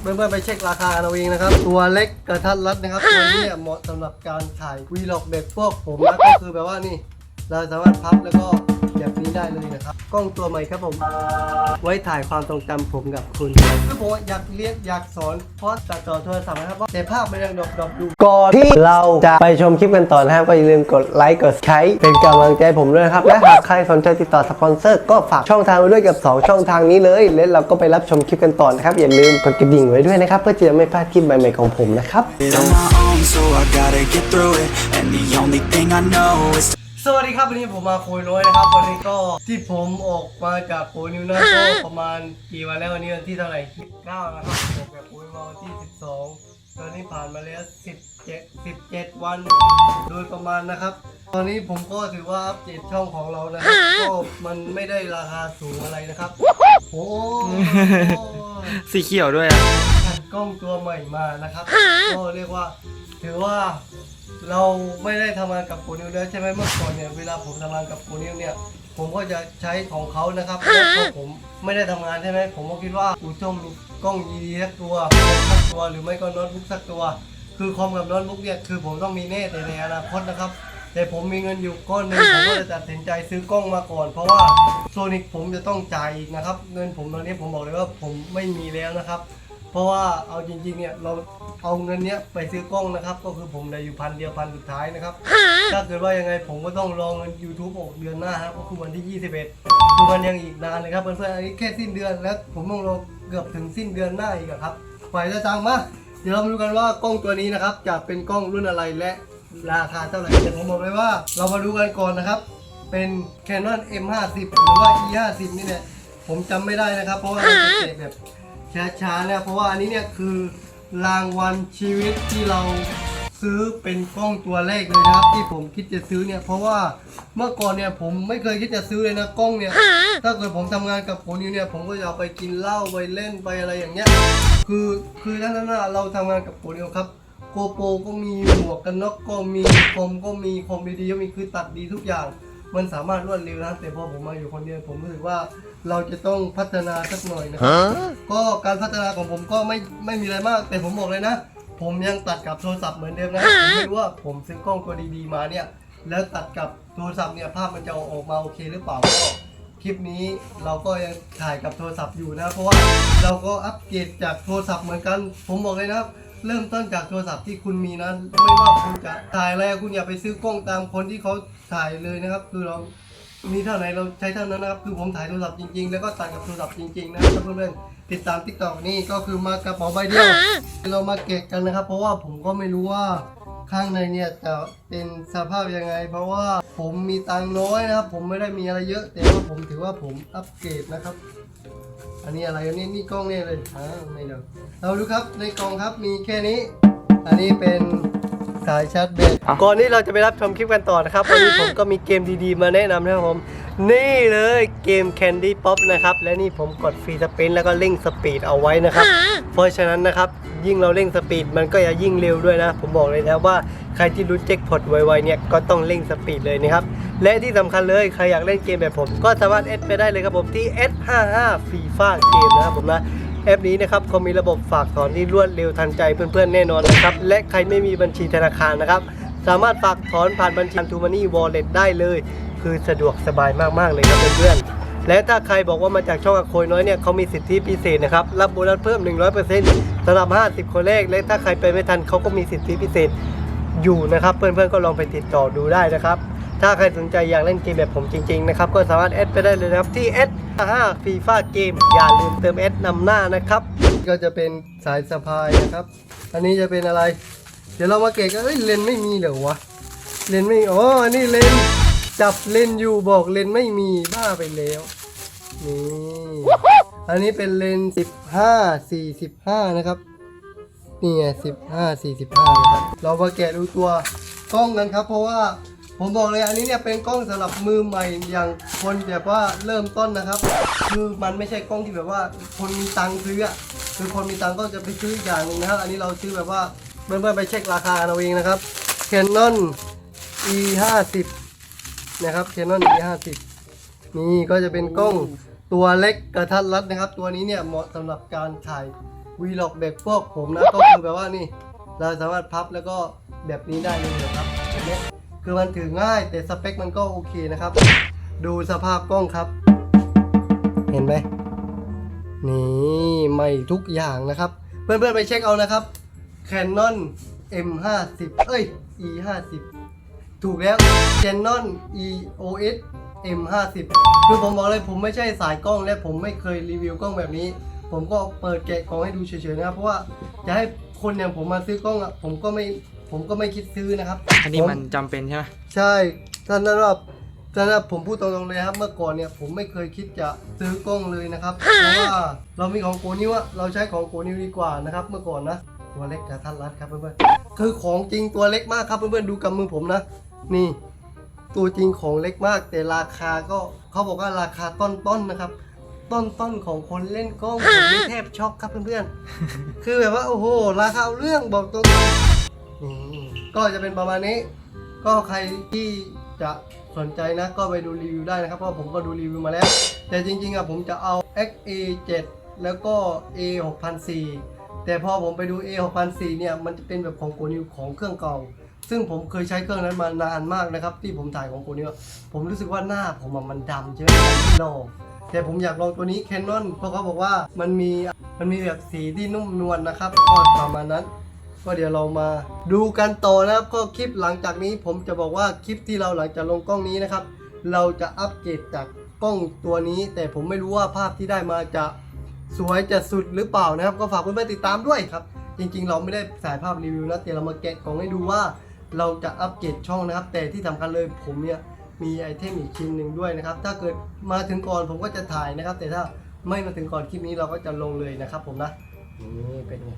เพื่อนๆไปเช็คราคากันเอาเองนะครับ ตัวเล็กกระทัดรัดนะครับตัวนี้เนี่ยเหมาะสำหรับการถ่ายวีล็อกแบบพวกผมนะก็คือแบบว่านี่ เราสามารถพับแล้วก็แบบนี้ได้เลยนะครับ กล้องตัวใหม่ครับผม ไว้ถ่ายความทรงจำผมกับคุณคือผมอยากเรียนอยากสอนเพราะตัดต่อโทรศัพท์นะครับว่าแต่ภาพมันยังดรอปๆอยู่ก่อนที่เราจะไปชมคลิปกันต่อนะครับก็อย่าลืมกดไลค์กดใช้เป็นกำลังใจผมด้วยนะครับ และหากใครสนใจติดต่อสปอนเซอร์ก็ฝากช่องทางไว้ด้วยกับ 2 ช่องทางนี้เลยและเราก็ไปรับชมคลิปกันต่อนะครับอย่าลืมกดกระดิ่งไว้ด้วยนะครับเพื่อจะไม่พลาดคลิปใหม่ๆของผมนะครับ it on my own, so I gotta get through it. And the only thing I know is to ส วัสดีครับวันนี้ผมมาคุยน้อยนะครับวันนี้ก็ที่ผมออกมาจากโปรนิวนะก็ประมาณกี่วันแล้ววันนี้วันที่เท่าไหร่19นะครับออกจากโปรนิวมาวันที่ 12 ตอนนี้ผ่านมาแล้ว 17 17 วันโดยประมาณนะครับ ตอนนี้ผมก็ถือว่าอัปเดตช่องของเรานะครับก็มันไม่ได้ราคาสูงอะไรนะครับโอ้โหสีเขียวด้วยอะหันกล้องตัวใหม่มานะครับก็เรียกว่าถือว่า เราไม่ได้ทำงานกับโปรนิวแล้วใช่ไหมเมื่อก่อนเนี่ยเวลาผมทำงานกับโปรนิวเนี่ย ผมก็จะใช้ของเขานะครับแล้วพอผมไม่ได้ทำงานใช่ไหมผมก็คิดว่ากูต้องมีกล้องดีๆสักตัวสักตัวหรือไม่ก็โน้ตบุ๊กสักตัว คือคอมกับโน้ตบุ๊กเนี่ยคือผมต้องมีแน่แต่ในอนาคตนะครับ แต่ผมมีเงินอยู่ก้อนหนึงผมก็เลยตัดสินใจซื้อกล้องมาก่อน เพราะว่าโซนิกผมจะต้องจ่ายอีกนะครับ เงินผมตอนนี้ผมบอกเลยว่าผมไม่มีแล้วนะครับ เพราะว่าเอาจริงๆเนี่ยเราเอาเงินเนี้ยไปซื้อกล้องนะครับ ก็คือผมได้อยู่พันเดียวพันสุดท้ายนะครับ ถ้าเกิดว่ายังไงผมก็ต้องรอเงิน YouTube ออกเดือนหน้าครับก็คือวันที่ 21คือมันยังอีกนานเลยครับเพื่อนๆอันนี้แค่สิ้นเดือนแล้ว ผมต้องรอเกือบถึงสิ้นเดือนหน้าอีกอะครับไปแล้วจังมาเดี๋ยวเรามาดูกันว่ากล้องตัวนี้นะครับ จะเป็นกล้องรุ่นอะไรและราคาเท่าไหร่แต่ผมบอกเลยว่าเรามาดูกันก่อนนะครับ เป็น Canon M50 หรือว่า E50 นี่เนี่ยผมจำไม่ได้นะครับ เพราะว่าเราจะเก็บแบบ ช้าๆเนี่ยเพราะว่าอันนี้เนี่ยคือรางวัลชีวิตที่เราซื้อเป็นกล้องตัวแรกเลยนะครับ ที่ผมคิดจะซื้อเนี่ยเพราะว่าเมื่อก่อนเนี่ยผมไม่เคยคิดจะซื้อเลยนะกล้องเนี่ย ถ้าเกิดผมทำงานกับโปรนิวเนี่ยผมก็จะเอาไปกินเหล้าไปเล่นไปอะไรอย่างเงี้ยคือคือทั้งนั้นนะเราทำงานกับโปรนิวครับโกโปรก็มีหมวกกันน็อกก็มีคอมก็มีคอมดีๆก็มีคือตัดดีทุกอย่าง มันสามารถรวดเร็วนะแต่พอผมมาอยู่คนเดียวผมรู้สึกว่าเราจะต้องพัฒนาสักหน่อยนะครับก็การพัฒนาของผมก็ไม่ไม่มีอะไรมาก แต่ผมบอกเลยนะ ผมยังตัดกับโทรศัพท์เหมือนเดิมนะผมไม่รู้ว่าผมซื้อกล้องตัวดีๆมาเนี่ย แล้วตัดกับโทรศัพท์เนี่ยภาพมันจะออกมาโอเคหรือเปล่าก็คลิปนี้เราก็ยังถ่ายกับโทรศัพท์อยู่นะ เพราะว่าเราก็อัปเกรดจากโทรศัพท์เหมือนกัน ผมบอกเลยนะครับ เริ่มต้นจากโทรศัพท์ที่คุณมีนะไม่ว่าคุณจะถ่ายอะไรคุณอย่าไปซื้อกล้องตามคนที่เขาถ่ายเลยนะครับ คือเรามีเท่าไหนเราใช้เท่านั้นนะครับ คือผมถ่ายโทรศัพท์จริงๆ แล้วก็ตัดกับโทรศัพท์จริงๆนะครับเพื่อนๆติดตามทิกตอกนี่ก็คือมากระเป๋าใบเดียวเรามาเก็บกันนะครับ เพราะว่าผมก็ไม่รู้ว่า ข้างในเนี่ยจะเป็นสภาพยังไง เพราะว่าผมมีตังค์น้อยนะครับ ผมไม่ได้มีอะไรเยอะ แต่ว่าผมถือว่าผมอัปเกรดนะครับ อันนี้อะไรอันนี้นี่กล้องเนี่ยเลยอ่าไม่เดี๋ยวเราดูครับในกล่องครับมีแค่นี้ อันนี้เป็นสายชาร์จแบตก่อนที่เราจะไปรับชมคลิปกันต่อนะครับวันนี้ผมก็มีเกมดีๆ มาแนะนำนะครับผม นี่เลยเกม Candy Pop นะครับ และนี่ผมกดฟรีสปินแล้วก็เร่งสปีดเอาไว้นะครับ เพราะฉะนั้นนะครับ ยิ่งเราเร่งสปีดมันก็จะยิ่งเร็วด้วยนะ ผมบอกเลยนะว่าใครที่รู้เจ็คพอตไวๆเนี่ยก็ต้องเร่งสปีดเลยนะครับ และที่สำคัญเลยใครอยากเล่นเกมแบบผม ก็สามารถเอดไปได้เลยครับผมที่ S55 FIFA เกมนะครับผมนะแอปนี้นะครับเขามีระบบฝากถอนที่รวดเร็วทันใจเพื่อนๆแน่นอนนะครับ และใครไม่มีบัญชีธนาคารนะครับ สามารถฝากถอนผ่านบัญชีทูมานี่วอลเล็ตได้เลย คือสะดวกสบายมากๆเลยครับเพื่อนๆ และถ้าใครบอกว่ามาจากช่องอโคยน้อยเนี่ยเขามีสิทธิพิเศษนะครับ รับโบนัสเพิ่ม 100%สำหรับ 50 คนแรก และถ้าใครไปไม่ทันเขาก็มีสิทธิพิเศษอยู่นะครับ เพื่อนๆก็ลองไปติดต่อดูได้นะครับ ถ้าใครสนใจอยากเล่นเกมแบบผมจริงๆนะครับก็สามารถแอดไปได้เลยนะครับที่ S 5 FIFA เกมอย่าลืมเติม S นำหน้านะครับก็จะเป็นสายสะพายนะครับ อันนี้จะเป็นอะไร เดี๋ยวเรามาเกะกันเอ้ยเลนไม่มีเหรอวะ เลนไม่ อ๋อ อันนี้เลน จับเลนอยู่บอกเลนไม่มีบ้าไปแล้ว นี่ อันนี้เป็นเลนส์15 45นะครับนี่ไง15 45นะครับ เรามาแกะดูตัวกล้องกันครับ เพราะว่าผมบอกเลยอันนี้เนี่ยเป็นกล้องสำหรับมือใหม่อย่างคนแบบว่าเริ่มต้นนะครับ คือมันไม่ใช่กล้องที่แบบว่าคนมีตังค์ซื้ออะคือคนมีตังค์ก็จะไปซื้ออีกอย่างหนึ่งนะครับอันนี้เราซื้อแบบว่าเพื่อนๆไปเช็คราคาเอาเองนะครับ Canon E 5 0 นะครับ Canon E 5 0 นี่ก็จะเป็นกล้องตัวเล็กกระทัดรัดนะครับ ตัวนี้เนี่ยเหมาะสำหรับการถ่ายวีล็อกแบบพวกผมนะก็คือแบบว่านี่ เราสามารถพับแล้วก็แบบนี้ได้เลยนะครับแบบนี้คือมันถือง่ายแต่สเปคมันก็โอเคนะครับ ดูสภาพกล้องครับ เห็นไหมนี่ใหม่ทุกอย่างนะครับ เพื่อนๆไปเช็คเอานะครับ Canon M50 เอ้ย E50 ถูกแล้ว Canon EOS M50 คือผมบอกเลยผมไม่ใช่สายกล้องและผมไม่เคยรีวิวกล้องแบบนี้ ผมก็เปิดแกะกล่องให้ดูเฉยๆนะครับเพราะว่าจะให้คนอย่างผมมาซื้อกล้องอะผมก็ไม่ผมก็ไม่คิดซื้อนะครับอันนี้ผมันจำเป็นใช่ไหมใช่ท่านนั้นว่าท่านนั้นผมพูดตรงๆเลยครับ เมื่อก่อนเนี่ยผมไม่เคยคิดจะซื้อกล้องเลยนะครับเพราะว่าเรามีของโกนิวอะเราใช้ของโกนิวดีกว่านะครับ เมื่อก่อนนะตัวเล็กแต่ท่านรัดครับเพื่อนๆคือของจริงตัวเล็กมากครับเพื่อนๆดูกับมือผมนะ นี่ตัวจริงของเล็กมาก แต่ราคาก็เขาบอกว่าราคาต้นๆนะครับ ต้นๆของคนเล่นกล้องผมนี่แทบช็อกครับเพื่อนๆ คือแบบว่าโอ้โห ราคาเอาเรื่องบอกตรงๆนี่ก็จะเป็นประมาณนี้ ก็ใครที่จะสนใจนะก็ไปดูรีวิวได้นะครับ เพราะผมก็ดูรีวิวมาแล้ว แต่จริงๆอะผมจะเอา XA7 แล้วก็ A6004 แต่พอผมไปดู A6004 เนี่ย มันจะเป็นแบบของโกนิวของเครื่องเก่า ซึ่งผมเคยใช้เครื่องนั้นมานานมากนะครับ ที่ผมถ่ายของโกนิวผมรู้สึกว่าหน้าผมมันดำใช่ไหมมันไม่หล่อแต่ผมอยากลองตัวนี้ Canon เพราะเขาบอกว่ามันมีมันมีแบบสีที่นุ่มนวลนะครับก็ประมาณนั้น ก็เดี๋ยวเรามาดูกันต่อนะครับ ก็คลิปหลังจากนี้ผมจะบอกว่าคลิปที่เราหลังจากลงกล้องนี้นะครับ เราจะอัปเกรดจากกล้องตัวนี้ แต่ผมไม่รู้ว่าภาพที่ได้มาจะสวยจะสุดหรือเปล่านะครับ ก็ฝากเพื่อนๆติดตามด้วยครับ จริงๆ เราไม่ได้สายภาพรีวิวนะแต่เรามาแกะกล่องให้ดูว่า เราจะอัปเกรดช่องนะครับ แต่ที่สำคัญเลยผมเนี่ยมีไอเทมอีกชิ้นหนึ่งด้วยนะครับ ถ้าเกิดมาถึงก่อนผมก็จะถ่ายนะครับ แต่ถ้าไม่มาถึงก่อนคลิปนี้เราก็จะลงเลยนะครับ ผมนะนี่เป็นไง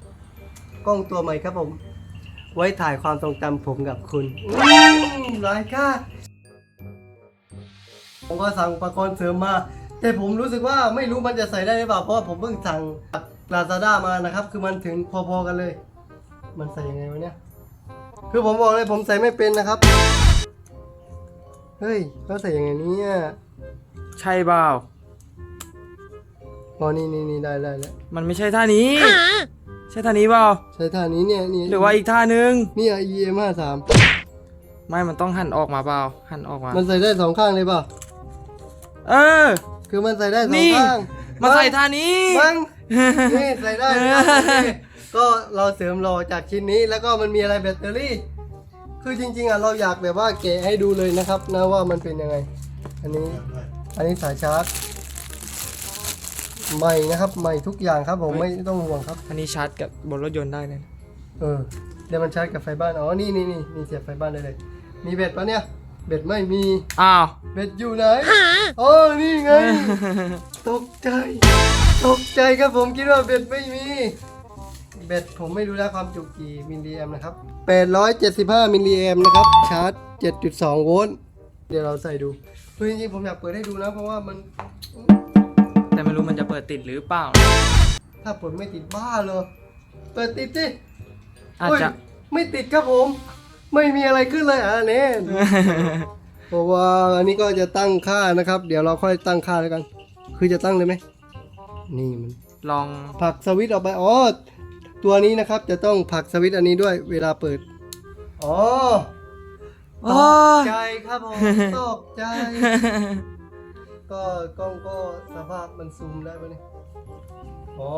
กล้องตัวใหม่ครับผม ไว้ถ่ายความทรงจำผมกับคุณอืมหลายค่าผมก็สั่งอุปกรณ์เสริมมา แต่ผมรู้สึกว่าไม่รู้มันจะใส่ได้หรือเปล่าเพราะผมเพิ่งสั่งจากลาซาด้ามานะครับ คือมันถึงพอๆกันเลย มันใส่ยังไงวะเนี่ย คือผมบอกเลยผมใส่ไม่เป็นนะครับ เฮ้ยเขาใส่ยังไงเนี่ยใช่เปล่าอ๋อนี่นี่นี่ได้ได้แล้วมันไม่ใช่ท่านี้ ใช่ท่านี้เปล่าใช้ท่านี้เนี่ยนี่หรือว่าอีกท่านึงนี่อะ EM ห้าสามไม่มันต้องหันออกมาเปล่าหันออกมา มันใส่ได้สองข้างเลยเปล่าเออ คือมันใส่ได้สองนี่ ข้างมาใส่ท่านี้มั้งนี่ใส่ได้นะครับโอเค ก็เราเสริมรอจากชิ้นนี้แล้วก็มันมีอะไรแบตเตอรี่ คือจริง ๆอะเราอยากแบบว่าแกะให้ดูเลยนะครับนะว่ามันเป็นยังไง อันนี้อันนี้สายชาร์จใหม่นะครับใหม่ทุกอย่างครับผมไม่ต้องห่วงครับ อันนี้ชาร์จกับบนรถยนต์ได้เลยนะเออเดี๋ยวมันชาร์จกับไฟบ้านอ๋อนี่นี่นี่มีเสียบไฟบ้านได้เลย มีเบ็ดปะเนี่ยเบ็ดไม่มีอ้าวเบ็ดอยู่ไหนอ๋อนี่ไง ตกใจ ตกใจครับผมคิดว่าเบ็ดไม่มี เบ็ดผมไม่รู้นะความจุกี่มิลลิแอมนะครับ 875 มิลลิแอมนะครับ ชาร์จ 7.2 โวลต์ เดี๋ยวเราใส่ดูคือจริงๆผมอยากเปิดให้ดูนะ เพราะว่ามัน แต่ไม่รู้มันจะเปิดติดหรือเปล่า ถ้าเปิดไม่ติดบ้าเลย เปิดติดสิอาจจะ เฮ้ยไม่ติดครับผม ไม่มีอะไรขึ้นเลยอะเน้นเพราะว่าอันนี้ก็จะตั้งค่านะครับ เดี๋ยวเราค่อยตั้งค่าแล้วกัน คือจะตั้งเลยไหม นี่มัน ลองผลักสวิตช์ออกไป อ๋อ ตัวนี้นะครับจะต้องผลักสวิตช์อันนี้ด้วยเวลาเปิด อ๋อโอ้ตกยใจครับผมตกใจ ก็กล้องก็สภาพมันซูมได้ไหมเนี่ยอ๋อ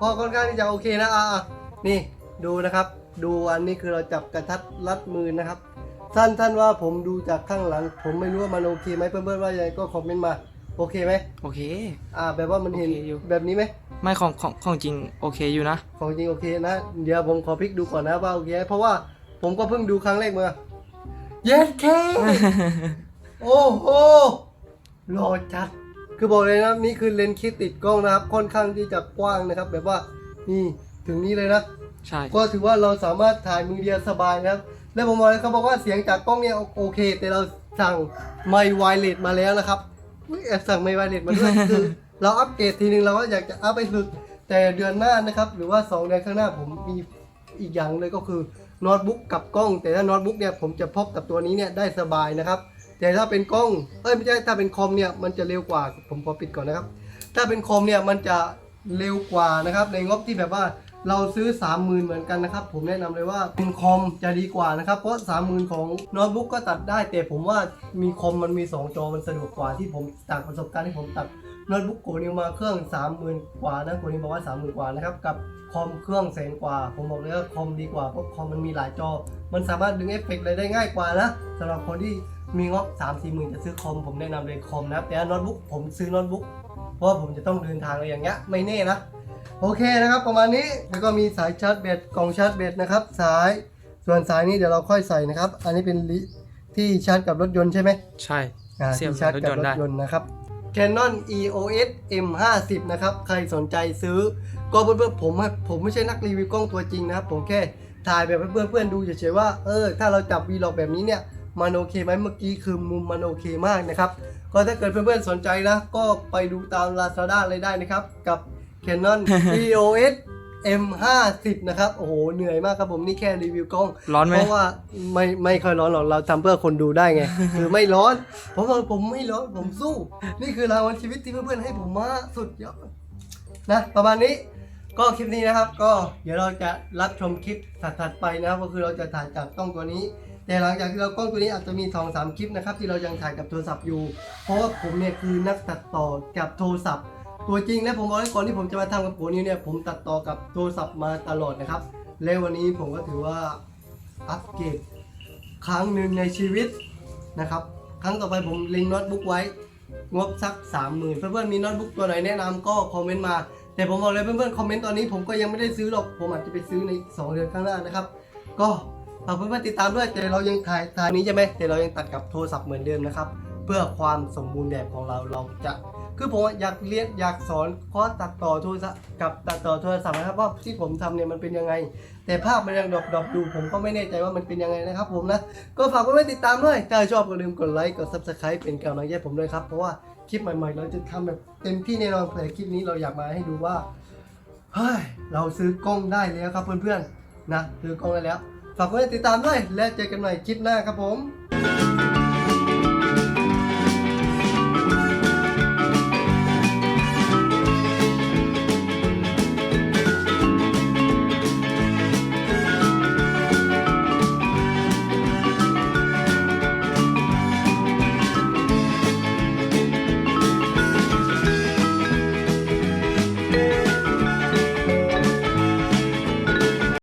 ก็ค่อนข้างที่จะโอเคนะอะอะนี่ดูนะครับ ดูอันนี้คือเราจับกระทัดรัดมือนะครับท่านท่านว่าผมดูจากข้างหลัง ผมไม่รู้ว่ามันโอเคไหมเพื่อนๆว่ายังไงก็คอมเมนต์มา โอเคไหมโอเค อ่า แบบว่ามันเห็นโอเคอยู่ แบบนี้ไหมไม่ของของของจริงโอเคอยู่นะ ของจริงโอเคนะ เดี๋ยวผมขอพลิกดูก่อนนะว่าโอเคไหมเพราะว่าผมก็เพิ่งดูครั้งแรกมาเย็ดแค่ โอ้โหหล่อจัด คือบอกเลยนะนี่คือเลนส์คิดติดกล้องนะครับ ค่อนข้างที่จะกว้างนะครับ แบบว่านี่ถึงนี้เลยนะ ใช่ ก็ถือว่าเราสามารถถ่ายมือเดียวสบายนะครับ และผมบอกเลยเขาบอกว่าเสียงจากกล้องเนี่ยโอเค แต่เราสั่งไมค์ไวเลสมาแล้วนะครับ อุ๊ยแอบสั่งไมค์ไวเลสมาด้วยคือ เราอัปเกรดทีนึงเราก็อยากจะอัพไปสุด แต่เดือนหน้านะครับ หรือว่า 2 เดือนข้างหน้าผมมีอีกอย่างเลยก็คือโน้ตบุ๊กกับกล้อง แต่ถ้าโน้ตบุ๊กเนี่ยผมจะพกกับตัวนี้เนี่ยได้สบายนะครับ แต่ถ้าเป็นกล้องเอ้ยไม่ใช่ถ้าเป็นคอมเนี่ยมันจะเร็วกว่าผมขอปิดก่อนนะครับ ถ้าเป็นคอมเนี่ยมันจะเร็วกว่านะครับในงบที่แบบว่า เราซื้อ 30,000 เหมือนกันนะครับ ผมแนะนำเลยว่าเป็นคอมจะดีกว่านะครับ เพราะ 30,000 ของโน้ตบุ๊กก็ตัดได้ แต่ผมว่ามีคอมมันมี 2 จอมันสะดวกกว่าที่ผมจากประสบการณ์ที่ผมตัดโน้ตบุ๊กโกนิวมาเครื่อง 30,000 กว่านะโกนิวบอกว่า 30,000 กว่านะครับกับคอมเครื่องแสนกว่า ผมบอกเลยว่าคอมดีกว่าเพราะคอมมันมีหลายจอ มันสามารถดึงเอฟเฟกต์อะไรได้ง่ายกว่านะสำหรับคนที่มีงบ 3 4 หมื่นจะซื้อคอมผมแนะนำเลยคอมนะแต่โน้ตบุ๊กผมซื้อโน้ตบุ๊กเพราะว่าผมจะต้องเดินทางอะไรอย่างเงี้ยไม่แน่นะ โอเคนะครับประมาณนี้แล้วก็มีสายชาร์จแบตกล่องชาร์จแบตนะครับ สายส่วนสายนี้เดี๋ยวเราค่อยใส่นะครับ อันนี้เป็นลิที่ชาร์จกับรถยนต์ใช่ไหมใช่อ่าเสียบที่ชาร์จรถกัยบนต์รได้ถยนต์นะครับ Canon EOS M50 นะครับ ใครสนใจซื้อ ก็เพื่อนๆผมอะผมไม่ใช่นักรีวิวกล้องตัวจริงนะครับ ผมแค่ถ่ายแบบให้เพื่อนๆดูเฉยๆว่าเออถ้าเราจับวีล็อกแบบนี้เนี่ยมันโอเคไหมเมื่อกี้คือมุมมันโอเคมากนะครับ ก็ถ้าเกิดเพื่อนๆสนใจนะก็ไปดูตาม Lazada เลยได้นะครับกับ Canon EOS M50 นะครับ โอ้โห เหนื่อยมากครับผมนี่แค่รีวิวกล้องร้อนไหม เพราะว่าไม่ไม่ค่อยร้อนหรอกเราทำเพื่อคนดูได้ไง คือไม่ร้อน ผมบอกผมไม่ร้อนผมสู้ นี่คือรางวัลชีวิตที่เพื่อนๆให้ผมมาสุดยอดนะประมาณนี้ก็คลิปนี้นะครับ ก็เดี๋ยวเราจะรับชมคลิปถัดๆไปนะครับก็คือเราจะถ่ายจากกล้องตัวนี้ แต่หลังจากที่เรากล้องตัวนี้อาจจะมีสองสามคลิปนะครับที่เรายังถ่ายกับโทรศัพท์อยู่ เพราะว่าผมเนี่ยคือนักตัดต่อกับโทรศัพท์ ตัวจริงและผมบอกให้ก่อนที่ผมจะมาทำกับโกนิวเนี่ยผมตัดต่อกับโทรศัพท์มาตลอดนะครับ และวันนี้ผมก็ถือว่าอัปเกรดครั้งหนึ่งในชีวิตนะครับ ครั้งต่อไปผมลิงก์โน้ตบุ๊กไว้งบสัก30,000เพื่อนๆมีโน้ตบุ๊กตัวไหนแนะนำก็คอมเมนต์มา แต่ผมบอกเลยเพื่อนๆคอมเมนต์ตอนนี้ผมก็ยังไม่ได้ซื้อหรอกผมอาจจะไปซื้อใน 2 เดือนข้างหน้านะครับ ก็ฝากเพื่อนๆติดตามด้วยแต่เรายังถ่ายถ่ายนี้ใช่ไหมแต่เรายังตัดกับโทรศัพท์เหมือนเดิมนะครับ เพื่อความสมบูรณ์แบบของเราเราจะ คือผมอยากเรียนอยากสอนคอร์สตัดต่อโทรศัพท์กับตัดต่อโทรศัพท์นะครับว่าที่ผมทำเนี่ยมันเป็นยังไง แต่ภาพมันยังดรอปๆดูผมก็ไม่แน่ใจว่ามันเป็นยังไงนะครับผมนะก็ฝากไว้ติดตามด้วยถ้าชอบก็ลืมกดไลค์กด subscribe เป็นกำลังใจผมด้วยครับเพราะว่าคลิปใหม่ๆ เราจะทำแบบเต็มที่แน่นอนแต่คลิปนี้เราอยากมาให้ดูว่าเฮ้ยเราซื้อกล้องได้แล้วครับเพื่อนๆนะซื้อกล้องได้แล้ว ฝากไว้ติดตามด้วยและเจอกันใหม่คลิปหน้าครับผม